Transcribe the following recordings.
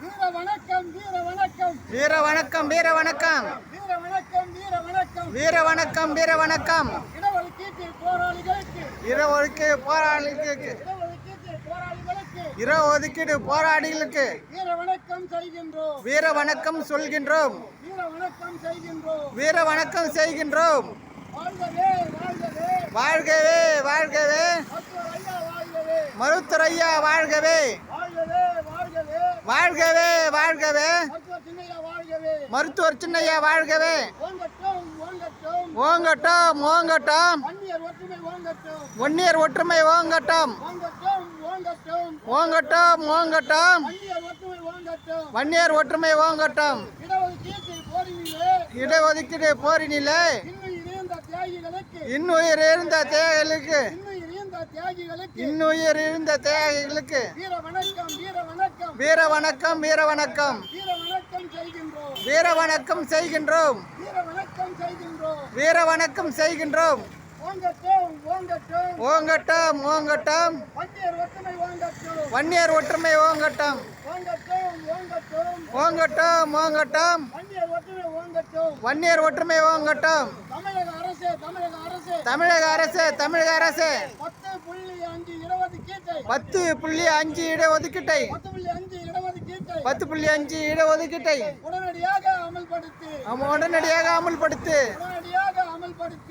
வீர வணக்கம் வீர வணக்கம் வீர வணக்கம் வீர வணக்கம் வீர வணக்கம் வீர வணக்கம் வீர வணக்கம் வீர வணக்கம் இடஒதுக்கீட்டு போராளிகளுக்கு. இர ஒதுக்கீடு போராளிகளுக்கு இடஒதுக்கீட்டு போராளிகளுக்கு. இர ஒதுக்கீடு போராளிகளுக்கு வீர வணக்கம் செய்கின்றோம். வீர வணக்கம் சொல்கின்றோம். வீர வணக்கம் செய்கின்றோம். வீர வணக்கம் செய்கின்றோம். வாழ்கவே வாழ்கவே. வாழ்கவே வாழ்கவே. வாழ்கவே. வாழ்கவே. மருத்துவர் சின்னையா வாழ்கவே. ஓங்கட்டும். ஓங்கட்டும் ஒன்னியர் ஒற்றுமை ஓங்கட்டும். ஓங்கட்டும். ஓங்கட்டும் வன்னியர் ஒற்றுமை ஓங்கட்டும். இடஒதுக்கீடு போரினிலே. இன்னுயிர் இருந்த தேவைகளுக்கு இன்னுயிர் இருந்த தேவைகளுக்கு வீர வணக்கம் வீர வணக்கம் வீர வணக்கம் செய்கின்றோம். வீர வணக்கம் செய்கின்றோம். ஓங்கட்டும் ஓங்கட்டம். ஓங்கட்டம் வன்னியர் ஒற்றுமை ஓங்கட்டும். ஓங்கட்டம் ஓங்கட்டும். ஓங்கட்டம் ஓங்கட்டம் வன்னியர் ஒற்றுமை ஓங்கட்டம். தமிழக அரசு தமிழக அரசு. தமிழக அரசு தமிழக அரசு பத்து புள்ளி அஞ்சு இடஒதுக்கீட்டை. பத்து புள்ளி அஞ்சு இடஒதுக்கீட்டை உடனடியாக உடனடியாக அமல்படுத்து.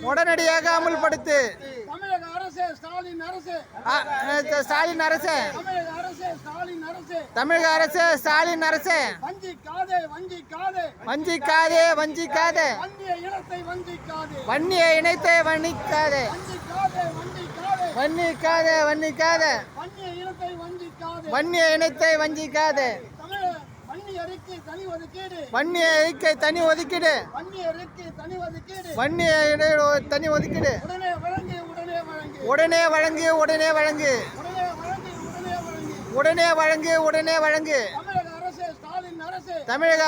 உடனடியாக அமல்படுத்து. ஸ்டாலின் அரசு. தமிழக அரசு ஸ்டாலின் அரசு. வஞ்சிக்காதே வஞ்சிக்காதே. வஞ்சிக்காதே வஞ்சிக்காதே. வன்னிய இனத்தை வன்னிக்காதே. வன்னிக்காதே வன்னிக்காதே. வன்னிய இனத்தை வஞ்சிக்காதே. வன்னி அறிக்கை தனி ஒதுக்கீடு. வன்னிய தனி ஒதுக்கீடு. உடனே வழங்கு உடனே வழங்கு. உடனே வழங்கு உடனே வழங்கு. தமிழக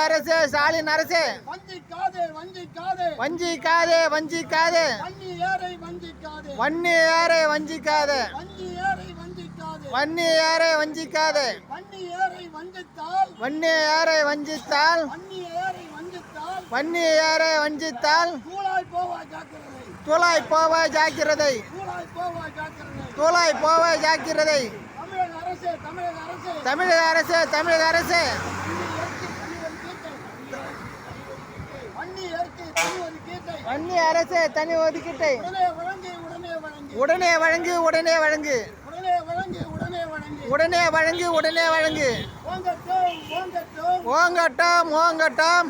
அரசு ஸ்டாலின் அரசு. வஞ்சிக்காதே வஞ்சிக்காதே. வன்னி யாரை வஞ்சிக்காதே. வன்னி யாரை வஞ்சிக்காதே. வன்னி யாரை வஞ்சித்தால் வன்னி யாரை வஞ்சித்தால் தூளாய் போவாய் ஜாக்கிரதை. தூளாய் போவாய் ஜாக்கிரதை. தமிழக அரசு தமிழக அரசு. வன்னி அரசு தனி ஒதுக்கீட்டை உடனே வழங்கு. உடனே வழங்கு உடனே வழங்கு உடனே வழங்கு. ஓங்கட்டம் ஓங்கட்டம்.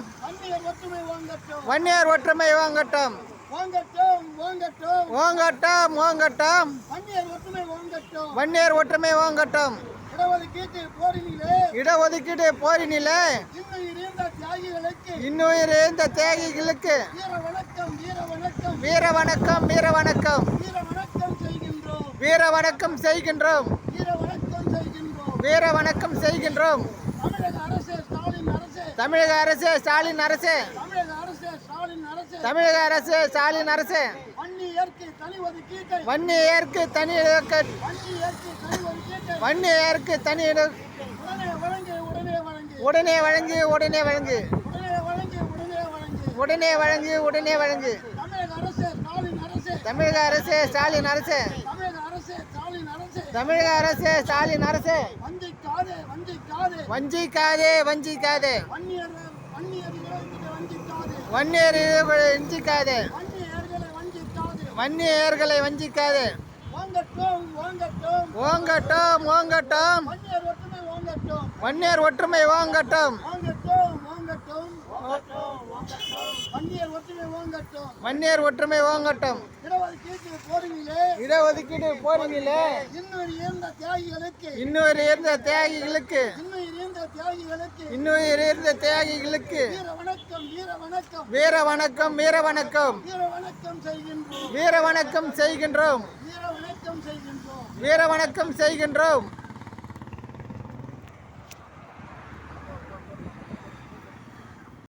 வன்னியர் ஒற்றுமை வாங்கட்டம் ஓங்கட்டம் ஓங்கட்டம். வன்னியர் ஒற்றுமை வாங்கட்டம் இடஒதுக்கீட்டு போரினில. இன்னும் இருந்த தேகைகளுக்கு வீர வணக்கம் வீர வணக்கம் வீர வணக்கம் செய்கின்றோம். வீர வணக்கம் செய்கின்றோம். தமிழக அரசு ஸ்டாலின் அரசு. தமிழக அரசு ஸ்டாலின் அரசு. வன்னி ஏற்கு தனி வன்னி ஏற்கு தனி உடனே வழங்கி உடனே வழங்கு. உடனே வழங்கி உடனே வழங்கு. தமிழக அரசு ஸ்டாலின் அரசு. தமிழக அரசு ஸ்டாலின் அரசு. வஞ்சிக்காதே வஞ்சிக்காதே. வன்னியர் வஞ்சிக்காதே. வன்னியர்களை வஞ்சிக்காதே. ஓங்கட்டும் ஓங்கட்டும் வன்னியர் ஒற்றுமை ஓங்கட்டும் மன்னியர் ஒற்றுமை ஓங்கட்டும். வன்னியர் ஒற்றுமை ஓங்கட்டும் இடஒதுக்கீட்டு போரிலே இடஒதுக்கீட்டு போரிலே இன்னொரு இருந்த தியாகிகளுக்கு. இன்னொரு இருந்த தியாகிகளுக்கு. இன்னுயிர் இருந்த வீர வணக்கம் வீர வணக்கம். வீர வணக்கம் செய்கின்றோம். வீர வணக்கம் செய்கின்றோம்.